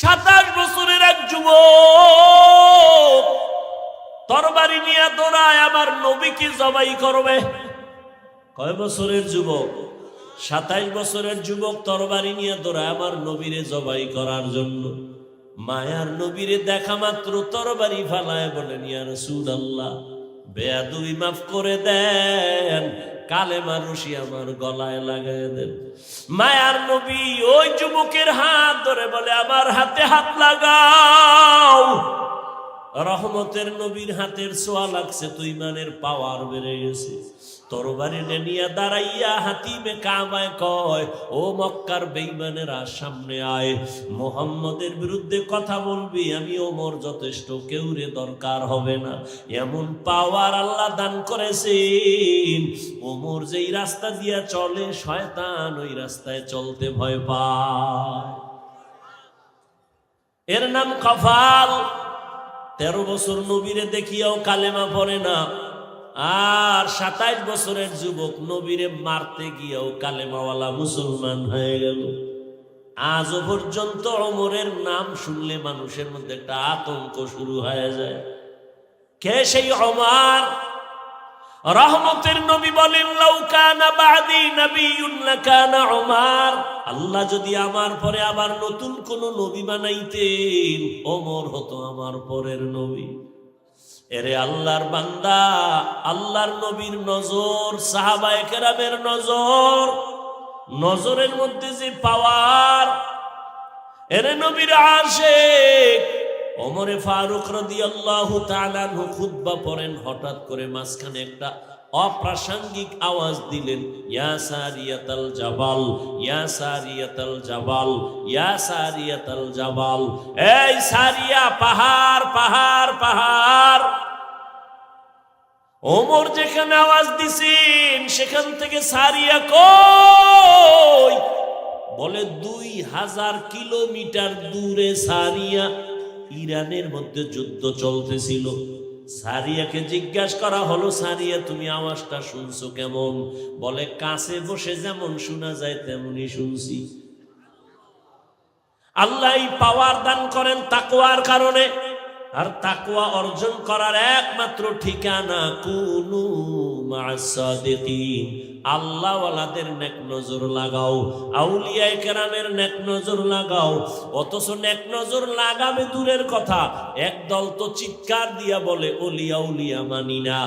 সাতাশ বছরের এক যুবক তরবারি নিয়ে দৌড়ায়, আমার নবীকে জবাই করবে। কয় বছরের যুবক? সাতাইশ বছরের যুবক তরবারি নিয়ে দৌড়ায়, আমার নবীরে জবাই করার জন্য। মায়ার নবীরে দেখা মাত্র তরবারি ফালায় বলেন, ইয়া রসুল আল্লাহ বেয়াদুই মাফ করে দেন কালে মানুষই আমার গলায় লাগাই দেন। মায়ার নবী ওই যুবকের হাত ধরে বলে, আমার হাতে হাত লাগাও। রহমতের নবীর হাতের ছোঁয়া লাগছে তুই মানের পাওয়ার বেড়ে গেছে। তরবারি নিয়ে দাঁড়াইয়া হাতিমে কামায় কয়, ও মক্কার বেইমানেরা সামনে আয়। মোহাম্মদের বিরুদ্ধে কথা বলবি, আমি ওমর যথেষ্ট, কেউ রে দরকার হবে না। এমন পাওয়ার আল্লাহ দান করেছেন। ওমর যেই রাস্তা দিয়া চলে, শয়তান ওই রাস্তায় চলতে ভয় পায়। এর নাম কফাল। তেরো বছর নবীরে দেখিয়াও কালেমা পড়ে না। আর সাতাইশ বছরের যুবক নবীরে মারতে গিয়েও কালেমাওয়ালা মুসলমান হয়ে গেল। আজও পর্যন্ত অমরের নাম শুনলে মানুষের মধ্যে একটা আতঙ্ক শুরু হয়ে যায়। কে সেই অমার রহমতের নবী বলেন লাউকানা বাদি নবিয়ুন লাকানা আল্লাহ যদি আমার পরে আবার নতুন কোন নবী বানাইতেন, ওমর হতো আমার পরের নবী। এরে আল্লাহর বান্দা, আল্লাহর নবীর নজর, সাহাবায় কেরামের নজর, নজরের মধ্যে যে পাওয়ার, এরে নবীর আসে অমরে ফারুক রাদিয়াল্লাহু তাআলা খুতবা পড়েন, হঠাৎ করে মাঝখানে একটা অপ্রাসঙ্গিক আওয়াজ দিলেন, ইয়া সারিয়াতাল জাবাল, ইয়া সারিয়াতাল জাবাল, ইয়া সারিয়াতাল জাবাল, এই সারিয়া, পাহাড় পাহাড় পাহাড়। ওমর যেখানে আওয়াজ দিছেন, সেখান থেকে সারিয়া কই? বলে, দুই হাজার কিলোমিটার দূরে সারিয়া ইরানের মধ্যে যুদ্ধ চলতেছিল। সারিয়াকে জিজ্ঞাসা করা হলো, সারিয়া, তুমি আওয়াজটা শুনছো কেমন? বলে, কাছে বসে যেমন শোনা যায় তেমনি শুনছি। আল্লাহ পাওয়ার দান করেন তাকোয়ার কারণে, আর তাকোয়া অর্জন করার একমাত্র ঠিকানা কুনু আল্লাহওয়ালাদের নেক নজর লাগাও আউলিয়ায়ে কেরামের নেক নজর লাগাও, অথচ নেক নজর লাগাবে দূরের কথা। একদল তো চিৎকার দিয়া বলে ওলিয়া উলিয়া মানি না।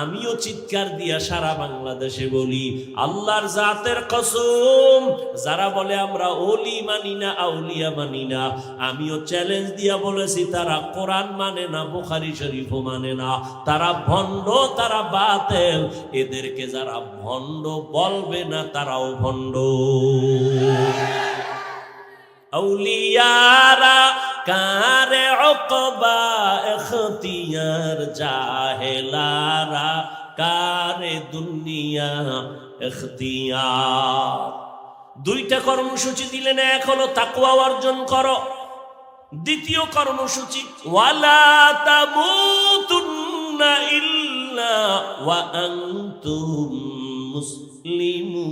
আমিও চিৎকার দিয়া সারা বাংলাদেশে বলি, আল্লাহর জাতের কসম, যারা বলে আমরা ওলি মানি না, আউলিয়া মানি না। আমিও চ্যালেঞ্জ দিয়া বলেছি, তারা কোরআন মানে না, বুখারি শরীফও মানে না। তারা ভণ্ড, তারা বাতেল। এদেরকে যারা ভণ্ড বলবে না তারাও ভণ্ড। আউলিয়ারা কারে অকবা এখতিয়ার জাহেলারা কারে দুনিয়া এখতিয়ার। দুইটা কর্মসূচি দিলেন, এক হলো তাকুয়া অর্জন করো, দ্বিতীয় কর্মসূচি, ওয়ালা তামুতুন্না ইল্লা ওয়া আনতুম মুসলিমুন।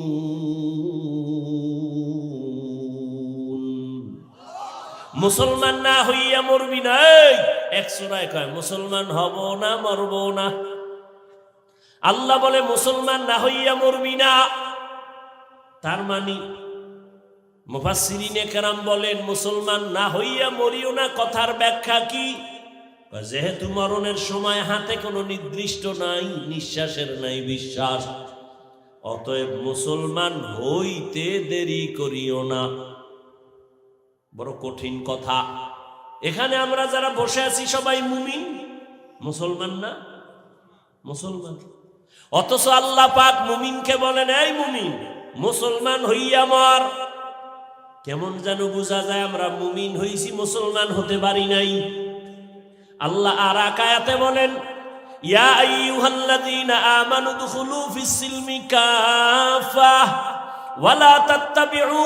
মুসলমান না হইয়া মরবি না এই, এক সুরায় কয় মুসলমান হব না মরব না। আল্লাহ বলে মুসলমান না হইয়া মরবি না। তার মানে মুফাসসিরিনে কেরাম বলেন মুসলমান না হইয়া মরিও না। কথার ব্যাখ্যা কি? যেহেতু মরণের সময় হাতে কোনো নির্দিষ্ট নাই নিঃশ্বাসের নাই বিশ্বাস। অতএব মুসলমান হইতে দেরি করিও না। বড় কঠিন কথা। এখানে আমরা যারা বসে আছি সবাই মুমিন? মুসলমান না? মুসলমান। অথচ আল্লাহ পাক মুমিনকে বলেন, এই মুমিন, মুসলমান হইয়া মর। কেমন যেন বোঝা যায়, আমরা মুমিন হইছি, মুসলমান হতে পারি নাই। আল্লাহ আর বলেন ইয়া আইয়ুহাল্লাযীনা আমানু দুখুলু ফিস-সিলমি কাফা ওয়ালা তাত্তাবিউ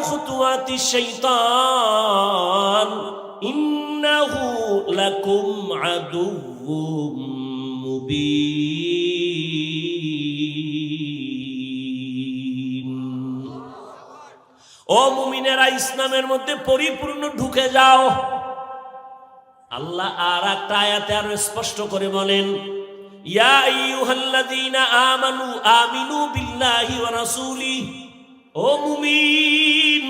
ও মুমিনেরা, ইসলামের মধ্যে পরিপূর্ণ ঢুকে যাও। আল্লাহ আর একটা আয়াতে আরও স্পষ্ট করে বলেন ইয়া আইয়ুহাল্লাযীনা আমানু আমিনু বিল্লাহি ওয়া রাসূলি, ও মুমিন,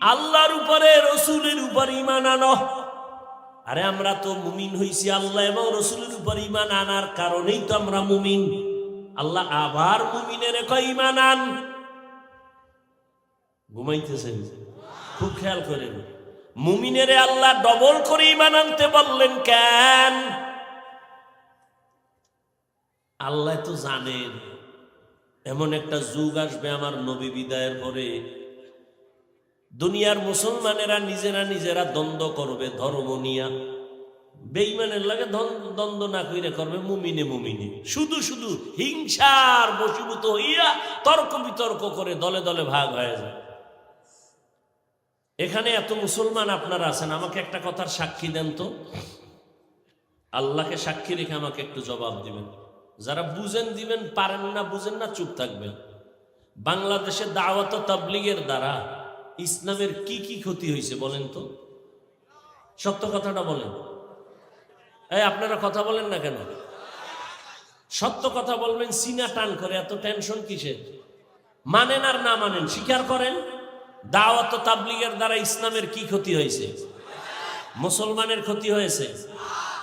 আল্লাহর উপরে রসুলের উপর ঈমান আনো। আরে আমরা তো মুমিন হইছি আল্লাহ এবং রসুলের উপর ঈমান আনার কারণেই তো আমরা মুমিন। আল্লাহ আবার মুমিনের কয় ঈমান আন? ঘুমাইতেছেন? খুব খেয়াল করেন। মুমিনেরে আল্লাহ ডবল করে ইমান আনতে বললেন, কেন? আল্লাহ তো জানেন। এমন একটা যুগ আসবে আমার নবী বিদায়ের পরে। দুনিয়ার মুসলমানেরা নিজেরা নিজেরা দ্বন্দ্ব করবে, ধর্ম নিয়া। বেইমানের লাগে দ্বন্দ্ব না কইরে করবে, মুমিনে মুমিনে। শুধু শুধু হিংসার বশীভূত হইয়া তর্ক বিতর্ক করে দলে দলে ভাগ হয়ে যায়। এখানে এত মুসলমান আপনারা আছেন, আমাকে একটা কথার সাক্ষী দেন তো। আল্লাহকে সাক্ষী রেখে আমাকে একটু জবাব দিবেন। যারা বুঝেন দিবেন, পারেন না, বুঝেন না, চুপ থাকবেন। বাংলাদেশে দাওয়াত তাবলিগের দ্বারা ইসলামের কি কি ক্ষতি হয়েছে বলেন তো? সত্য কথাটা বলেন। এই, আপনারা কথা বলেন না কেন? সত্য কথা বলবেন, সিনা টান করে, এত টেনশন কিসের? মানেন আর না মানেন, স্বীকার করেন, দাওয়াত তাবলিগের দ্বারা ইসলামের কি ক্ষতি হয়েছে? মুসলমানের ক্ষতি হয়েছে?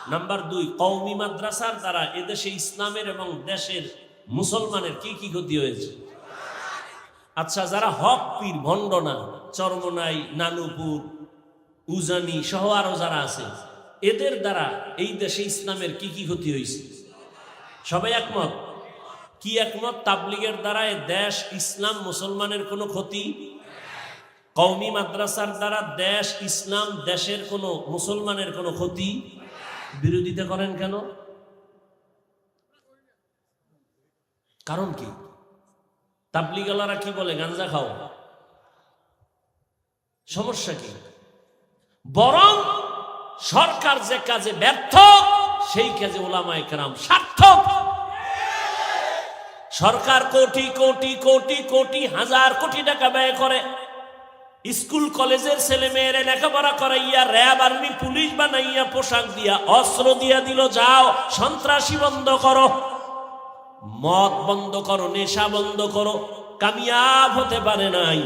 নাম্বার দুই কৌমি মাদ্রাসার দ্বারা এদেশে ইসলামের এবং দেশের মুসলমানের কি কি ক্ষতি হয়েছে? আচ্ছা যারা হক পীর, ভণ্ডনা, চরমনাই, নানুপুর, উজানি সহ আরও যারা আছে, এদের দ্বারা এই দেশে ইসলামের কি কি ক্ষতি হয়েছে? সবাই একমত? কি একমত? তাবলিগের দ্বারা দেশ, ইসলাম, মুসলমানের কোনো ক্ষতি? কৌমি মাদ্রাসার দ্বারা দেশ, ইসলাম, দেশের কোনো মুসলমানের কোনো ক্ষতি? বিরোধিতা করেন কেন? কারণ কি? তাবলিগালারা কি বলে? গাঞ্জা খাও। সমস্যা কি? বরং সরকার যে কাজে ব্যর্থ, সেই কাজে ওলামায় কেরাম সার্থক। সরকার কোটি কোটি কোটি কোটি হাজার কোটি টাকা ব্যয় করে। স্কুল কলেজের ছেলে মেয়েরা লেখাপড়া করাইয়া, র্যাব, আর্মি, পুলিশ বানাইয়া, পোশাক দিয়া, অস্ত্র দিয়া দিল, যাও, সন্ত্রাসী বন্ধ করো। মদ বন্ধ করো, নেশা বন্ধ করো, কামিয়াব হতে পারে নাই।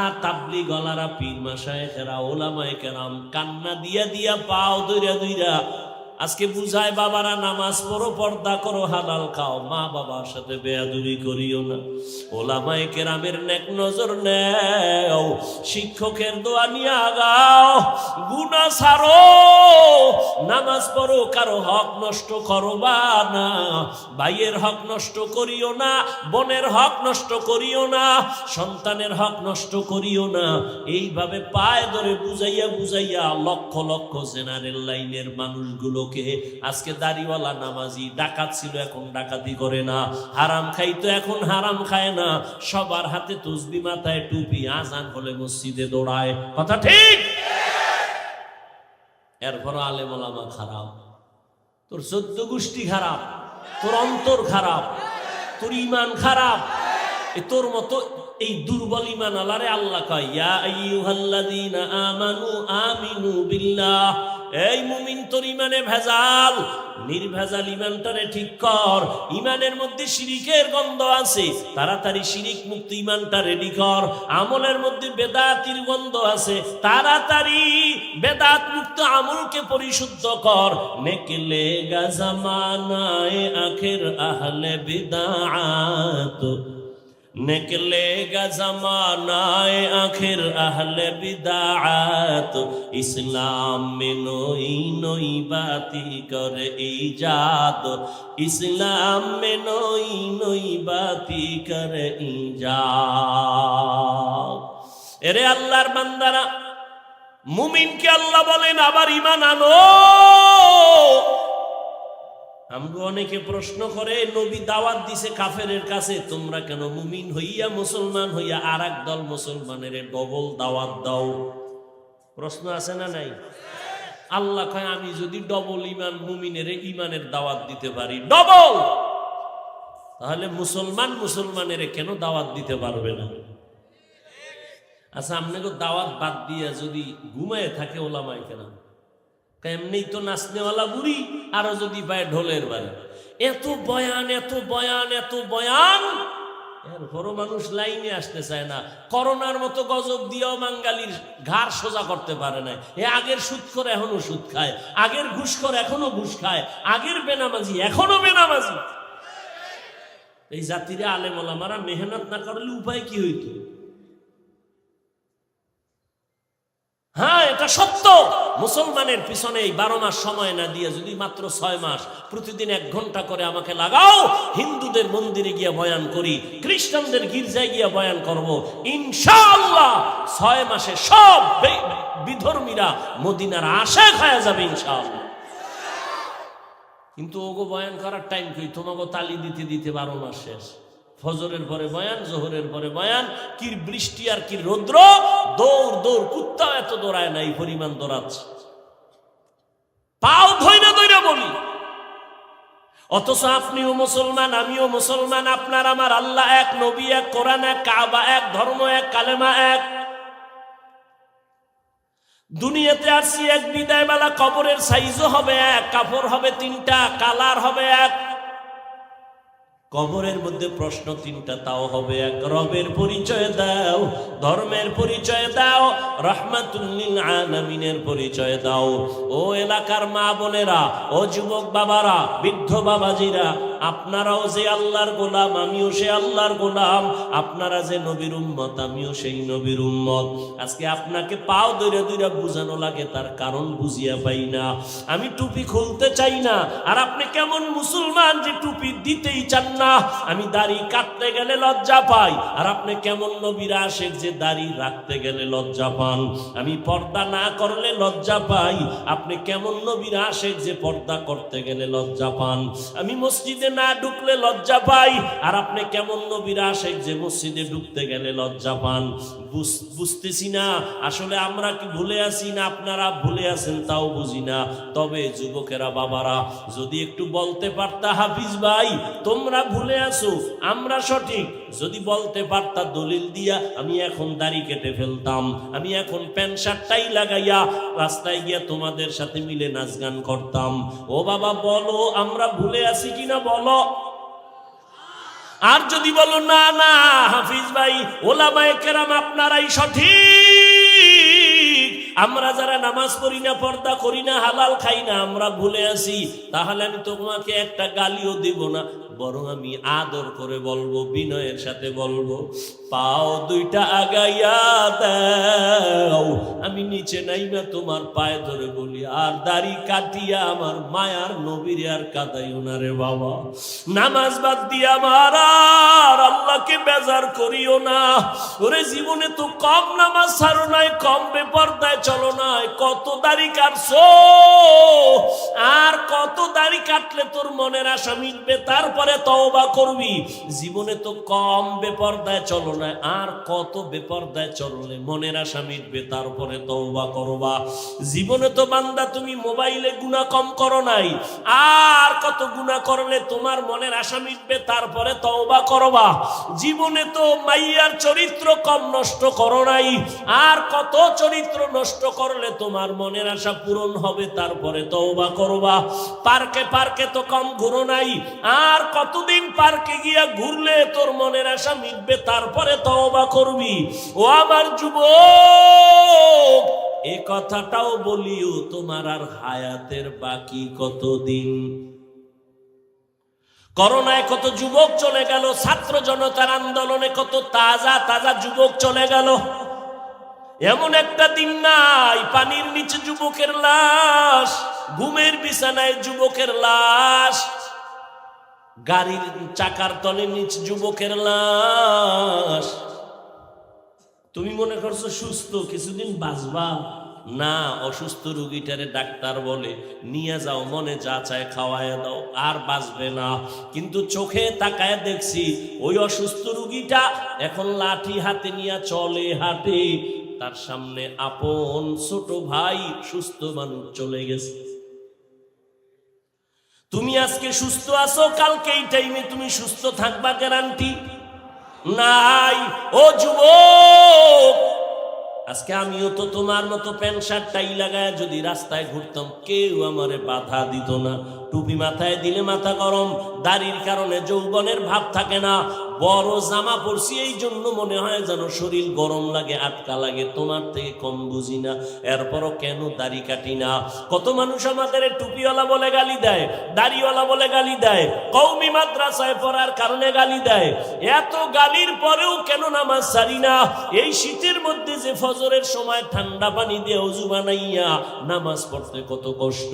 আর তাবলি গলারা পীর মাসায় ওলামায় কেরাম, কান্না দিয়া দিয়া, পাও দইরা দইরা আজকে বুঝায়, বাবারা, নামাজ পড়ো, পর্দা করো, হালাল খাও। মা বাবার সাথে বেয়াদুবি করিও না। ওলামায় কেরামের নেক নজর নেও। শিক্ষকের দোয়া নিয়ে আগাও গুনা সারো। নামাজ পড়ো, কারও হক নষ্ট করো বা না। ভাইয়ের হক নষ্ট করিও না, বোনের হক নষ্ট করিও না, সন্তানের হক নষ্ট করিও না। এইভাবে পায়ে ধরে বুঝাইয়া বুঝাইয়া লক্ষ লক্ষ জেনারেল লাইনের মানুষগুলোকে আজকে দাড়িওয়ালা নামাজি, ডাকাত ছিল, এখন ডাকাতি করে না। হারাম খাইতো এখন হারাম খায় না। সবার হাতে তসবি মাথায় টুপি, আজান হলে মসজিদে দৌড়ায়। কথা ঠিক? এরপর আলেম ওলামা খারাপ। তোর চোদ্দ গোষ্ঠী খারাপ, তোর অন্তর খারাপ, তোর ইমান খারাপ। তোর মতো এই দুর্বল ইমান আলারে আল্লাহ কয়, ইয়া আমানু আমিনু বিল্লাহ। এই মুমিন তোর ইমানে ভেজাল। নির্ভেজাল ইমানটারে ঠিক কর। ইমানের মধ্যে শিরিকের গন্ধ আছে। তাড়াতাড়ি শিরিক মুক্ত ইমানটা রেডি কর। আমলের মধ্যে বেদাতির গন্ধ আছে। তাড়াতাড়ি বেদাত মুক্ত আমলকে পরিশুদ্ধ কর। নেকলে গাজামানায় আখের আহলে বিদাত নিকলে গজমানায় আখির আহলে বিদাত ইসলাম মে নই বাতি করে ইজাত ইসলাম মে নই বাতি করে ইজাত এরে আল্লাহর বান্দারা, মুমিনকে আল্লাহ বলেন আবার ইমান আনো। আমগো অনেকে প্রশ্ন করে, নবী দাওয়াত দিছে কাফেরের কাছে, তোমরা কেন মুমিন হইয়া মুসলমান হইয়া আর দল মুসলমানের ডবল দাওয়াত দাও? প্রশ্ন আছে না নাই? আল্লাহ কয়, আমি যদি ডবল ইমান মুমিনের ইমানের দাওয়াত দিতে পারি, ডবল! তাহলে মুসলমান মুসলমানের কেন দাওয়াত দিতে পারবে না? আচ্ছা আপনাকে দাওয়াত বাদ দিয়া যদি ঘুমায় থাকে ওলামায় কেন এমনি তো নাচনেওয়ালা বুড়ি, আরও যদি পায় ঢোলের বাড়ি। এত বয়ান এত বয়ান এত বয়ান এরপরও মানুষ লাইনে আসতে চায় না। করোনার মতো গজব দিয়েও বাঙ্গালির ঘাড় সোজা করতে পারে না। এ আগের সুদ এখনও সুদ খায়, আগের ঘুষ করে এখনও ঘুষ খায়, আগের বেনামাজি এখনও বেনামাজি। এই জাতিরে আলেমলামারা মেহনত না করলে উপায় কি হইতো? হ্যাঁ এটা সত্য। মুসলমানের পিছনে এই বারো মাস সময় না দিয়ে যদি মাত্র ছয় মাস প্রতিদিন এক ঘণ্টা করে আমাকে লাগাও, হিন্দুদের মন্দিরে গিয়ে বয়ান করি, খ্রিস্টানদের গির্জায় গিয়ে বয়ান করব, ইনশাআল্লাহ ছয় মাসে সব বিধর্মীরা মদিনার আশা খায়া যাবে ইনশাআল্লাহ। কিন্তু ওগো বয়ান করার টাইম কই? তোমাকে তালি দিতে দিতে বারো মাস শেষ। ফজরের পরে বয়ান, জোহরের পরে বয়ান কি বৃষ্টি আর কি রৌদ্র, দৌড় দৌড়, কুত্তা এত দৌড়ায় না, এই পরিমাণ দৌড়াচ্ছে। পাও ধৈরা ধৈরা বলি। অথচ আপনিও মুসলমান, আমিও মুসলমান, আপনার, আমার আল্লাহ এক, নবী এক, কোরআন এক, কাবা এক, ধর্ম এক, কালেমা এক। দুনিয়াতে আসছি এক বিদায় বেলা কবরের সাইজও হবে এক, কাপড় হবে তিনটা, কালার হবে এক। কবরের মধ্যে প্রশ্ন তিনটা, তাও হবে এক। রবের পরিচয় দাও, ধর্মের পরিচয় দাও রহমাতুল্লিল আলামিনের পরিচয় দাও। ও এলাকার মা বোনেরা, ও যুবক বাবারা, বৃদ্ধ বাবাজিরা আপনারাও যে আল্লাহর গোলাম, আমিও সে আল্লাহর গোলাম, আপনারা যে নবীর উম্মত, আমিও সেই নবীর উম্মত। আজকে আপনাকে পাও দৈরে দৈরে বুঝানো লাগে, তার কারণ বুঝিয়া পাই না। আমি টুপি খুলতে চাই না, আর আপনি কেমন মুসলমান যে টুপি দিতেই চান না? আমি দাড়ি কাটতে গেলে লজ্জা পাই, আর আপনি কেমন নবীরা আসে যে দাড়ি রাখতে গেলে লজ্জা পান? আমি পর্দা না করলে লজ্জা পাই, আপনি কেমন নবীরা আসে যে পর্দা করতে গেলে লজ্জা পান? আমি মসজিদে না ঢুকলে লজ্জা পাই। আর আপনি কেমন নবীরা আসে যে মসজিদে ঢুকতে গেলে লজ্জা পান? বুঝতেছি না। আসলে আমরা কি ভুলে আছি না আপনারা ভুলে আছেন তাও বুঝি না। তবে যুবকেরা, বাবারা, যদি একটু বলতে পারতা হাফিজ ভাই, তোমরা ভুলে আছো, আমরা সঠিক। যদি বলতে পারতা দলিল দিয়া, আমি এখন দাড়ি কেটে ফেলতাম, আমি এখন প্যান্ট শার্টটাই লাগাইয়া রাস্তায় গিয়া তোমাদের সাথে মিলে নাচ গান করতাম। ও বাবা, বলো, আমরা ভুলে আছি কিনা বলো? আর যদি বলো, না না, হাফিজ ভাই ওলা ওলামায়ে কেরাম আপনারাই সঠিক। আমরা যারা নামাজ পড়ি না, পর্দা করি না, হালাল খাই না, আমরা ভুলে আছি, তাহলে আমি তোমাকে একটা গালিও দিব না। বরং আমি আদর করে বলব, বিনয়ের সাথে বলব, পাও দুইটা আগাইয়া দাও। আমি নিচে নাইবা তোমার পায়ে ধরে বলি, আর দাড়ি কাটিয়া আমার মায়ার নবীর আর কাদাইও না রে বাবা। নামাজ বাদ দিয়ে আমার আর আল্লাহকে বেজার করিও না। ওরে জীবনে তো কম নামাজ ছাড়ো নাই, কম বেপরদায় চলো নাই, কত দাড়ি কাটছো? আর কত দাড়ি কাটলে তোর মনের আশা মিটবে? তারপরে তওবা করবি। জীবনে তো কম বেপরদায় চলো না আর কত বেপরদায় চললে মনের আশা মিটবে? তারপরে তওবা করবা। জীবনে তো বান্দা তুমি মোবাইলে গুণা কম করো নাই, আর কত গুণা করলে তোমার মনের আশা মিটবে? তারপরে তওবা করবা। জীবনে তো মাইয়ার চরিত্র কম নষ্ট করো নাই, আর কত চরিত্র নষ্ট করলে তোমার মনের আশা পূরণ হবে, তারপরে তওবা করবা। পার্কে পার্কে তো কম ঘুরো নাই। আর কতদিন পার্কে গিয়া ঘুরলে তোর মনের আশা মিটবে, তারপরে তওবা করবি। ও আমার যুবক, এ কথাটাও বলিও তোমার আর হায়াতের বাকি কতদিন? করোনায় কত যুবক চলে গেল, ছাত্র জনতার আন্দোলনে কত তাজা তাজা যুবক চলে গেল। এমন একটা দিন নাই, পানির নিচে যুবকের লাশ, ঘুমের বিছানায় যুবকের লাশ, গাড়ির চাকার তলে নিচ যুবকের লাশ। তুমি মনে করছ সুস্থ, কিছুদিন বাঁচবা? না, অসুস্থ রুগীটারে ডাক্তার বলে, নিয়ে যাও, মনে যা চায় খাওয়ায় দাও, আর বাঁচবে না। কিন্তু চোখে তাকায় দেখছি, ওই অসুস্থ রুগীটা এখন লাঠি হাতে নিয়ে চলে হাঁটে। তার সামনে আপন ছোট ভাই সুস্থ মানুষ চলে গেছে। তুমি আজকে সুস্থ আছো, কালকে এই টাইমে তুমি সুস্থ থাকবা গ্যারান্টি নাই। ও যুবক, আজকে আমিও তো তোমার মতো প্যান্ট শার্ট টাই লাগায় যদি রাস্তায় ঘুরতাম, কেউ আমারে বাধা দিত না। টুপি মাথায় দিলে মাথা গরম, দাড়ির কারণে যৌবনের ভাব থাকে না। বড় জামা পরছি, এই জন্য মনে হয় যেন শরীর গরম লাগে, আটকা লাগে, তোমার থেকে কম বুঝি না, এরপরও কেন দাড়ি কাটি না? কত মানুষ আমাদের টুপিওয়ালা বলে গালি দেয়, দাড়িওয়ালা বলে গালি দেয় কৌমি মাদ্রাসায় পড়ার কারণে গালি দেয়। এত গালির পরেও কেন নামাজ সারি না? এই শীতের মধ্যে যে ফজরের সময় ঠান্ডা পানি দিয়ে অজু বানাইয়া নামাজ পড়তে কত কষ্ট।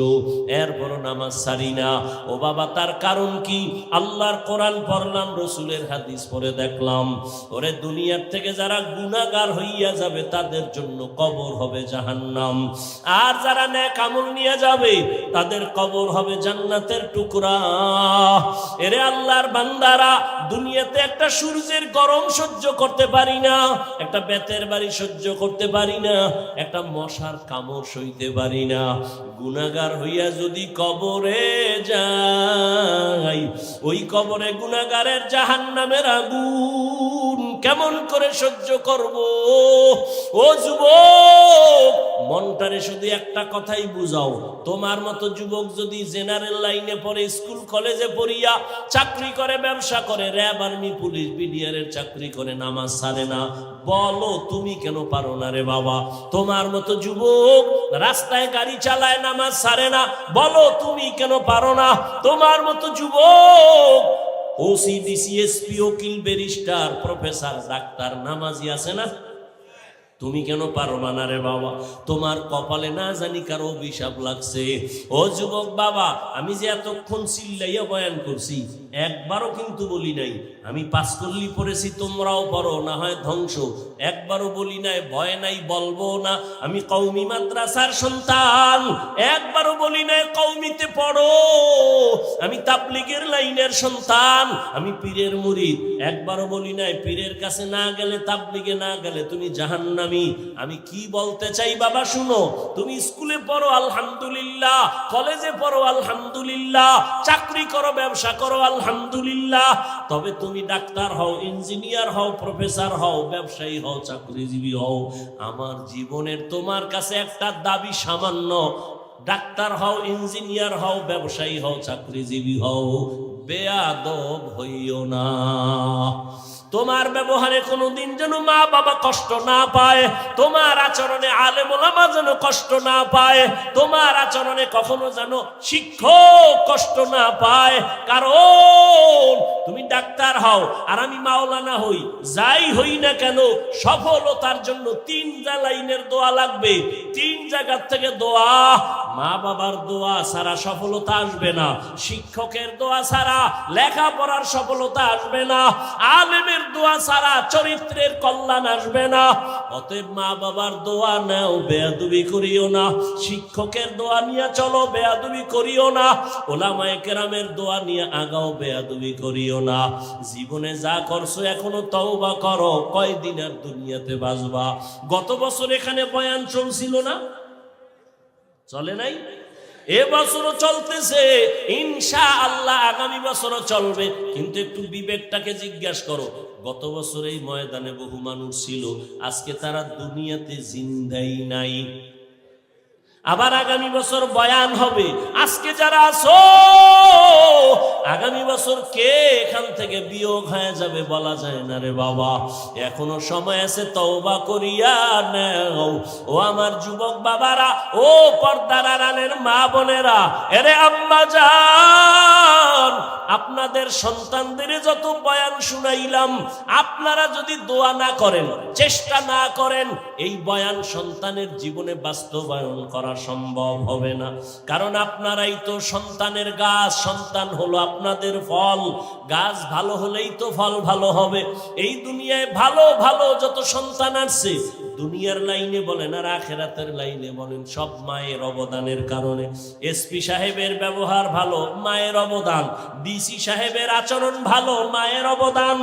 এরপরও নামাজ সারি না। ও বাবা, তার কারণ কি? আল্লাহর কোরআন পড়লাম রসুলের হাদিস পরে দেখলাম। ওরে, দুনিয়ার থেকে যারা গুনাহগার হইয়া যাবে, তাদের জন্য কবর হবে জাহান্নাম। আর যারা নেক আমল নিয়ে যাবে, তাদের কবর হবে জান্নাতের টুকরা। এরে আল্লাহর বান্দারা, দুনিয়াতে একটা সূর্যের গরম সহ্য করতে পারি না, একটা বেতের বাড়ি সহ্য করতে পারি না, একটা মশার কামড় সইতে পারি না। গুনাগার হইয়া যদি কবরে যাই ওই কবরে গুনাগারের জাহান নামের আগুন কেমন করে সহ্য করব? ও যুবক মনটারে শুধু একটা কথাই বুঝাও। তোমার মতো যুবক যদি জেনারেল লাইনে পড়ে, স্কুল, কলেজে পড়িয়া চাকরি করে, ব্যবসা করে, র্যাব, আর্মি, পুলিশ, বিডিআর এর চাকরি করে, নামাজ সারে না, বলো তুমি কেন পারো না রে বাবা? তোমার মতো যুবক রাস্তায় গাড়ি চালায়, নামাজ সারে না, বলো তুমি কেন পারো না? তোমার মতো যুবক ওসি ডিসিএসপি উকিল ব্যারিস্টার প্রফেসর ডাক্তার নামাজি আছে না? তুমি কেন পারো না? রে বাবা, তোমার কপালে না জানি কারও অভিশাপ লাগছে। ও যুবক বাবা, আমি যে এতক্ষণ চিল্লাইয়া বয়ান করছি একবারও কিন্তু বলি নাই, আমি পাঁচকল্লি পড়েছি তোমরাও পড়ো, না হয় ধ্বংস। একবারও বলি নাই, ভয় নাই, বলব না, আমি কৌমি মাদ্রাসার সন্তান। একবারও বলি নাই কৌমিতে পড়ো। আমি তাবলিগের লাইনের সন্তান, আমি পীরের মুরিদ। একবারও বলি নাই, পীরের কাছে না গেলে, তাবলিগে না গেলে তুমি জাহান্নামি। আমি কি বলতে চাই বাবা, শুনো, তুমি স্কুলে পড়ো, আলহামদুলিল্লাহ। কলেজে পড়ো, আলহামদুলিল্লাহ। চাকরি করো, ব্যবসা করো আলহামদুলিল্লাহ, তবে তুমি ডাক্তার হও, ইঞ্জিনিয়ার হও, প্রফেসর হও, ব্যবসায়ী হও, চাকরিজীবী হও। আমার জীবনের তোমার কাছে একটা দাবি সামান্য, ডাক্তার হও, ইঞ্জিনিয়ার হও, ব্যবসায়ী হও, চাকরিজীবী হও, বেয়াদব হইও না। তোমার ব্যবহারে কোনোদিন যেন মা বাবা কষ্ট না পায়, তোমার আচরণে আলেমোলামা যেন কষ্ট না পায়, তোমার আচরণে কখনো যেন শিক্ষক কষ্ট না পায়। কারণ তুমি ডাক্তার হও আর আমি মাওলানা হই, যাই হই না কেন, সফলতার জন্য তিন লাইনের দোয়া লাগবে, তিন জায়গার থেকে দোয়া মা বাবার দোয়া ছাড়া সফলতা আসবে না, শিক্ষকের দোয়া ছাড়া লেখাপড়ার সফলতা আসবে না, আলেমের দোয়া ছাড়া চরিত্রের কল্যাণ আসবে না। অতএব মা বাবার দোয়া নাও, বেয়াদুবি করিও না। শিক্ষকের দোয়া নিয়ে চলো, বেয়াদুবি করিও না। ওলামায়ে কেরামের দোয়া নিয়ে আগাও, বেয়াদুবি করিও না। জীবনে যা করছ, এখনও তওবা করো। কয়দিন আর দুনিয়াতে বাঁচবা? গত বছর এখানে বয়ান চলছিল না? চলে নাই? এ বছরও চলতেছে ইনশা আল্লাহ আগামী বছরও চলবে। কিন্তু একটু বিবেকটাকে জিজ্ঞাসা করো, গত বছর এই ময়দানে বহু মানুষ ছিল, আজকে তারা দুনিয়াতে জিন্দাই নাই। আবার আগামী বছর বয়ান হবে। আজকে যারা আছো, আগামী বছর কে এখান থেকে বিয়োগ হয়ে যাবে বলা যায় না রে বাবা। এখনও সময় আছে, তওবা করিয়া নেও। ও আমার যুবক বাবারা, ও পর্দার আড়ালের মা বোনেরা, এরে আম্মা যান আপনাদের সন্তানদের যত বয়ান শুনাইলাম, আপনারা যদি দোয়া না করেন, চেষ্টা না করেন, এই বয়ান সন্তানের জীবনে বাস্তবায়ন করা সম্ভব হবে না। কারণ আপনারাই তো সন্তানের গাছ, সন্তান হলো আপনাদের ফল। গাছ ভালো হলেই তো ফল ভালো হবে। এই দুনিয়ায় ভালো ভালো যত সন্তান আসছে দুনিয়ার লাইনে বলেন আর আখেরাতের লাইনে বলেন, সব মায়ের অবদানের কারণে। এসপি সাহেবের ব্যবহার ভালো, মায়ের অবদান। ডিসি সাহেবের আচরণ ভালো, মায়ের অবদান।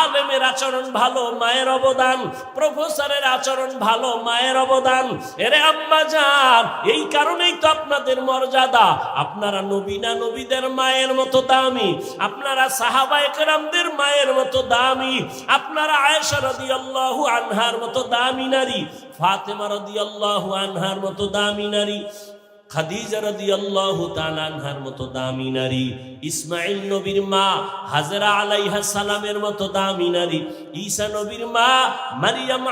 আলেমের আচরণ ভালো, মায়ের অবদান। প্রফেসরের আচরণ ভালো, মায়ের অবদান। এরে আম্মা যান, এই কারণেই তো আপনাদের মর্যাদা। আপনারা নবীনা নবীদের মায়ের মতো দামি। আপনারা সাহাবা একরামদের মায়ের মতো দামি। আপনারা আয়েশা রাদিয়াল্লাহু আনহার মতো দামি নারী, ফাতেমা রাদিয়াল্লাহু আনহার মতো আনহার মতো দামি নারী ইসমাইল নবীর মা, হাজরা আলাইহা সালামের মতো মা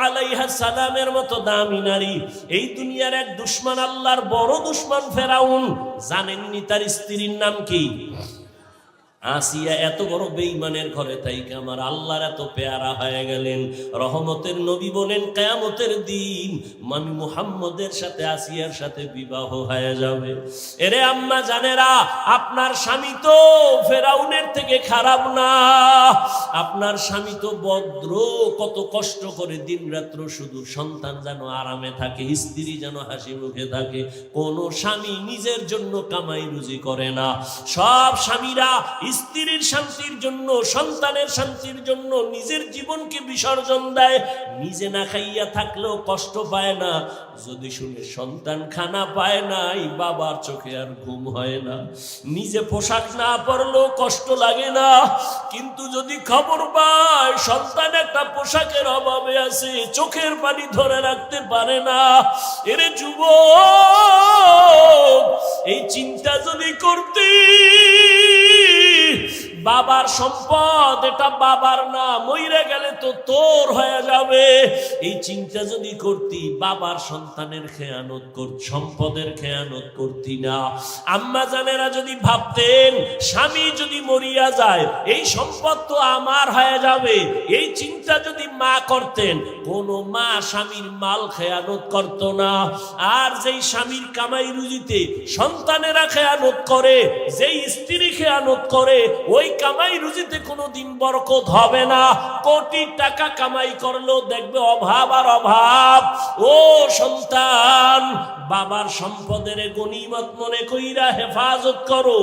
আলাইহা সালামের মতো দামি নারী। এই দুনিয়ার এক দুশ্মন আল্লাহর বড় দুশ্মন ফেরাউন, জানেননি তার স্ত্রীর নাম কি? আসিয়া এত বড় বেঈমানের ঘরে তাইকে আমার আল্লাহর এত পেয়ারা হয়ে গেলেন। রহমতের নবী বলেন, কেয়ামতের দিন আমি মুহাম্মদের সাথে আসিয়ার সাথে বিবাহ হয়ে যাবে। এরে আম্মা জানেরা, আপনার স্বামী তো ফেরাউনের থেকে খারাপ না। আপনার স্বামী তো ভদ্র কত কষ্ট করে দিন রাত্র শুধু সন্তান যেন আরামে থাকে, স্ত্রী যেন হাসি মুখে থাকে। কোন স্বামী নিজের জন্য কামাই রুজি করে না। সব স্বামীরা স্ত্রীর শান্তির জন্য, সন্তানের শান্তির জন্য নিজের জীবনকে বিসর্জন দেয়। নিজে না খাইয়া থাকলেও কষ্ট পায় না। যদি শুনে সন্তান খানা পায় না এই বাবার চোখে আর ঘুম হয় না। নিজে পোশাক না পরলেও কষ্ট লাগে না। কিন্তু যদি খবর পায়, সন্তান একটা পোশাকের অভাবে আছে, চোখের পানি ধরে রাখতে পারে না। এরে যুব এই চিন্তা যদি করতি বাবার সম্পদ, এটা বাবার না মইরে গেলে তো তোর হয়ে যাবে। এই চিন্তা যদি করতি, বাবার সন্তানের খেয়ানত কর, সম্পদের খেয়ানত করতি না। আম্মা জানেরা যদি ভাবতেন, স্বামী যদি মরিয়া যায়, এই সম্পদ তো আমার হয়ে যাবে। এই চিন্তা যদি মা করতেন, কোন মা স্বামীর মাল খেয়ানত করত না। আর যেই স্বামীর কামাই রুজিতে সন্তানেরা খেয়ানত করে, যেই স্ত্রী খেয়ানত করে, ওই কামাই রুজিতে কোনো দিন বরকত হবে না। কোটি টাকা কামাই করলেও দেখবে অভাব আর অভাব। ও সন্তান বাবার সম্পদের গনিমত মনে কইরা হেফাজত করো।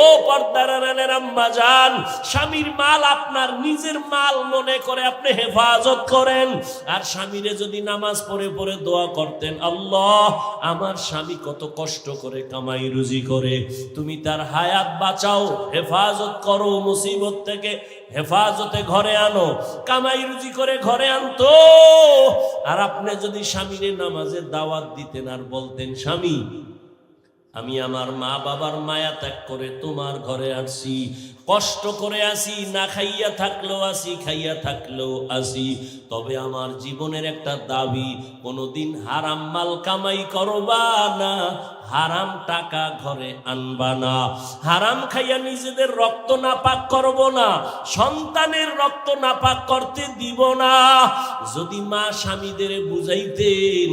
ও পর্দার আম্মা যান, স্বামীর মাল আপনার নিজের মাল মনে করে আপনি হেফাজত করেন। আর স্বামীরে যদি নামাজ পড়ে পড়ে দোয়া করতেন, আল্লাহ আমার স্বামী কত কষ্ট করে কামাই রুজি করে। তুমি তার হায়াত বাঁচাও, হেফাজত করো, মুসিবত থেকে হেফাজতে ঘরে আনো, কামাই রুজি করে ঘরে আনতো। আর আপনি যদি স্বামীরে নামাজের দাওয়াত দিতেন আর বলতেন, স্বামী আমি আমার মা বাবার মায়া ত্যাগ করে তোমার ঘরে আসি। কষ্ট করে আসি, না খাইয়া থাকলেও আসি, খাইয়া থাকলেও আসি। তবে আমার জীবনের একটা দাবি, কোনোদিন হারাম মাল কামাই করবা না, হারাম টাকা ঘরে আনবা না। হারাম খাইয়া নিজেদের রক্ত নাপাক করব না, সন্তানের রক্ত নাপাক করতে দিব না। যদি মা স্বামীদের বুঝাইতেন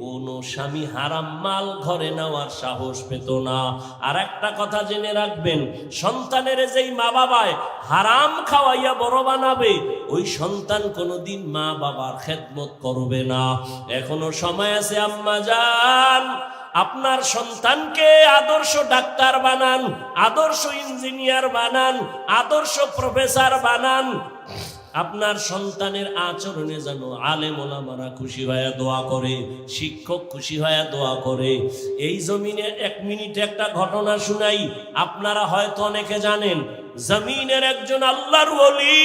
কোন স্বামী হারাম মাল ঘরে নেওয়ার সাহস পেত না। আর একটা কথা জেনে রাখবেন, সন্তানের যেই মা বাবায় হারাম খাওয়াইয়া বড় বানাবে, ওই সন্তান কোনোদিন মা বাবার খেদমত করবে না। এখনও সময় আছে, আম্মা যান আপনার সন্তানকে আদর্শ ডাক্তার বানান, আদর্শ ইঞ্জিনিয়ার বানান, আদর্শ প্রফেসর বানান। আপনার সন্তানের আচরণে যেন আলেম ওলামারা খুশি হয়ে দোয়া করে, শিক্ষক খুশি হয়ে দোয়া করে। এই জমিনে এক মিনিটে একটা ঘটনা শুনাই, আপনারা হয়তো অনেকে জানেন, জমিনের একজন আল্লাহর ওলি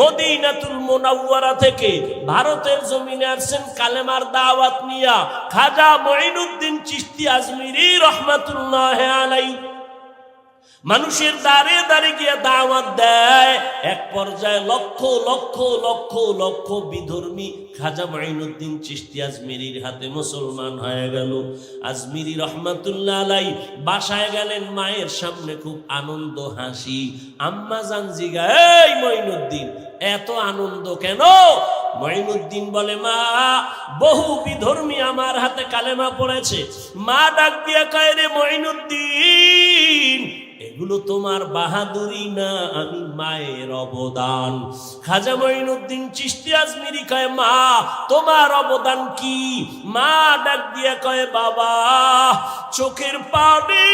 মদিনাতুল মোনাওয়ারা থেকে ভারতের জমিনে আসছেন কালেমার দাওয়াত নিয়া খাজা মঈনুদ্দিন চিশতি আজমিরি রহমাতুল্লাহ আলাই মানুষের দাঁড়ে দাঁড়ে গিয়ে দাওয়াত দেয়। এক পর্যায়ে লক্ষ লক্ষ লক্ষ লক্ষ বিধর্মী খাজা মাইনুদ্দিন চিস্তি আজমিরির হাতে মুসলমান হয়ে গেল। আজমিরি রহমাতুল্লাহ আলাই বাসায় গেলেন, মায়ের সামনে খুব আনন্দ, হাসি। আম্মা জানজিগা, এই মঈনুদ্দিন, এত আনন্দ কেন? মঈনুদ্দিন বলে, মা, বহু বিধর্মী আমার হাতে কালেমা পড়েছে। মা ডাক দিয়া কয়, রে এগুলো তোমার বাহাদুরি না, আমি মায়ের অবদান। খাজা মঈনুদ্দিন চিস্তি আজমিরি কয়, মা, তোমার অবদান কি? মা ডাক দিয়া কয়, বাবা, চোখের পানি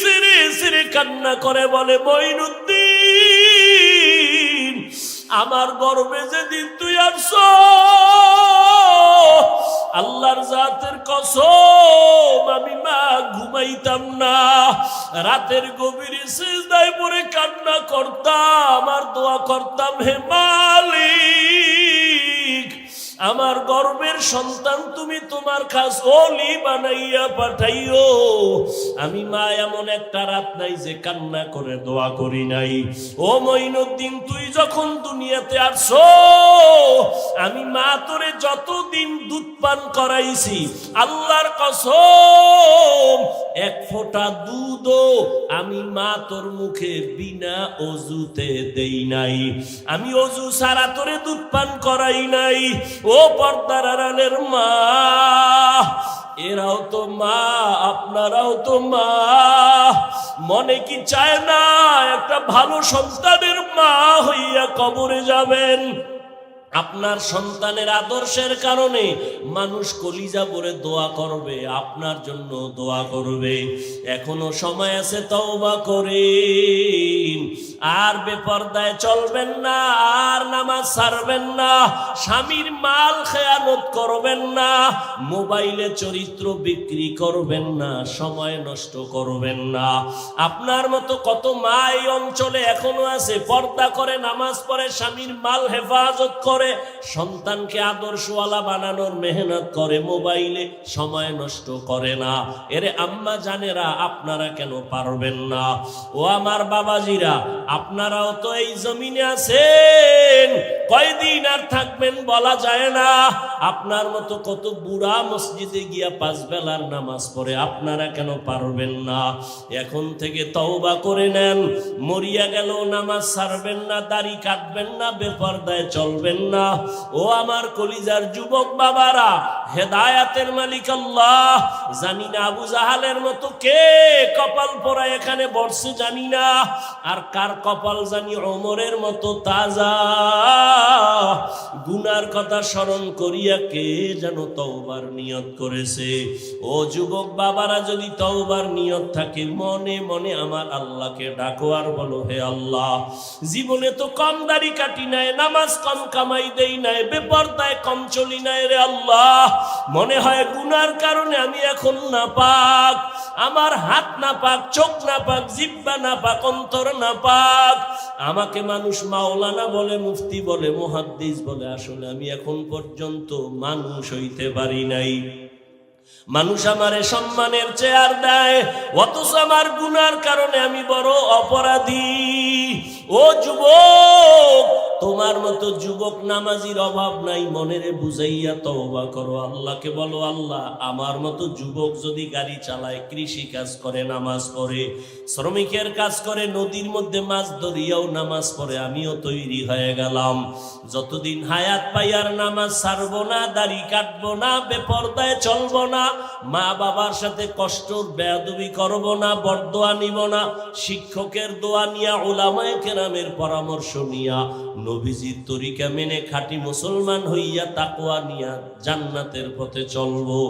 সিরে সিরে কান্না করে বলে, মঈনুদ্দিন, আমার গর্বে যেদিন তুই আসছ আল্লাহর জাতের কসম, আমি মা ঘুমাইতাম না। রাতের গভীরে সিজদায় পড়ে কান্না করতাম, আর দোয়া করতাম, হে মালিক, আমার গর্বের সন্তান তুমি তোমার খাস অলি বানাইয়া পাঠাইও। আমি মা, এমন একটা রাত নাই যে কান্না করে দোয়া করি নাই। ও মঈনুদ্দিন, তুই যখন দুনিয়াতে আসছো আমি মা তোরে যতদিন দুধ পান করাইছি, আল্লাহর কসম, এক ফোঁটা দুধও আমি মা তোর মুখে বিনা অজুতে দেই নাই। আমি অজু সারা তোরে দুধ পান করাই নাই। ও পর্দার আড়ালের মা এরাও তো মা, আপনারাও তো মা। মনে কি চায় না, একটা ভালো সন্তানের মা হইয়া কবরে যাবেন। আপনার সন্তানের আদর্শের কারণে মানুষ কলিজা ভরে দোয়া করবে, আপনার জন্য দোয়া করবে। এখনও সময় আছে তওবা করে আর বেপরদায় চলবেন না, আর নামাজ ছাড়বেন না, স্বামীর মাল খেয়ানত করবেন না, মোবাইলে চরিত্র বিক্রি করবেন না, সময় নষ্ট করবেন না। আপনার মতো কত মা এই অঞ্চলে এখনও আছে, পর্দা করে নামাজ পড়ে স্বামীর মাল হেফাজত করে। সন্তানকে আদর্শওয়ালা বানানোর মেহনত করে, মোবাইলে সময় নষ্ট করে না। এরে আম্মা জানেরা, আপনারা কেন পারবেন না? ও আমার বাবাজিরা, আপনারাও তো এই জমিনে আছেন। কয়দিন আর থাকবেন বলা যায় না। আপনার মতো কত বুড়া মসজিদে গিয়া পাঁচ বেলার নামাজ পড়ে, আপনারা কেন পারবেন না? এখন থেকে তওবা করে নেন। মরিয়া গেল নামাজ ছাড়বেন না, দাড়ি কাটবেন না, বেপরদায় চলবেন না। ও আমার কলিজার যুবক বাবারা, হেদায়াতের মালিক আল্লাহ। জানি না আবু জাহালের মতো কে কপাল পরা এখানে বর্ষে জানি না। আর কার কপাল জানি অমরের মতো তাজা। গুনার কথা স্মরণ করিয়া কে যেন তওবার নিয়ত করেছে? ও যুবক বাবারা, যদি তওবার নিয়ত থাকে, মনে মনে আমার আল্লাহকে ডাকো আর বলো, হে আল্লাহ। জীবনে তো কম দাড়ি কাটি নাই, নামাজ কম কামাই দেই নাই, বেপরদায় কম চলি নাই রে আল্লাহ। মনে হয় গুনার কারণে আমি এখন না পাক আমার হাত না পাক চোখ না পাক জিব্বা না পাক অন্তর না পাক আমাকে মানুষ মাওলানা বলে, মুফতি বলে, মুহাদ্দিস বলে, আসলে আমি এখন পর্যন্ত মানুষ হইতে পারি নাই। মানুষ আমারে সম্মানের চেয়ার দেয়, অথচ আমার গুনার কারণে আমি বড় অপরাধী। ও যুবক তোমার মতো যুবক নামাজির অভাব নাই, মনেরে বুঝাইয়া তওবা করো। আল্লাহকে বলো, আল্লাহ, আমার মতো যুবক যদি গাড়ি চালায়, কৃষি কাজ করে, নামাজ পড়ে, শ্রমিকের কাজ করে, নদীর মধ্যে মাছ ধরিয়াও নামাজ পড়ে, আমিও তৈরি হয়ে গেলাম। যতদিন হায়াত পাই আর নামাজ ছাড়বো না, দাড়ি কাটবো না, বেপরদায় চলবো না, মা বাবার সাথে কষ্ট বেয়াদবি করব না, বরদোয়া নিব না, শিক্ষকের দোয়া নিয়া ওলামায় কেরামের পরামর্শ নিয়া নবীজির তরিকা মেনে খাঁটি মুসলমান হইয়া তাকওয়া নিয়া জান্নাতের পথে চলবো।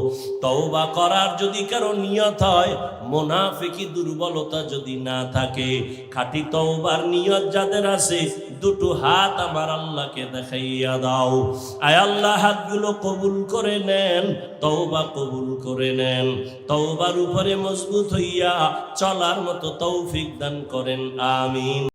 তওবা করার যদি কারও নিয়ত হয়, মোনাফিকি দুর্বলতা যদি না থাকে, খাঁটি তওবার নিয়ত যাদের আছে, দুটো হাত আমার আল্লাহকে দেখাইয়া দাও। আয় আল্লাহ, হাতগুলো কবুল করে নেন, তওবা কবুল করে নেন। তওবার উপরে মজবুত হইয়া চলার মতো তৌফিক দান করেন, আমিন।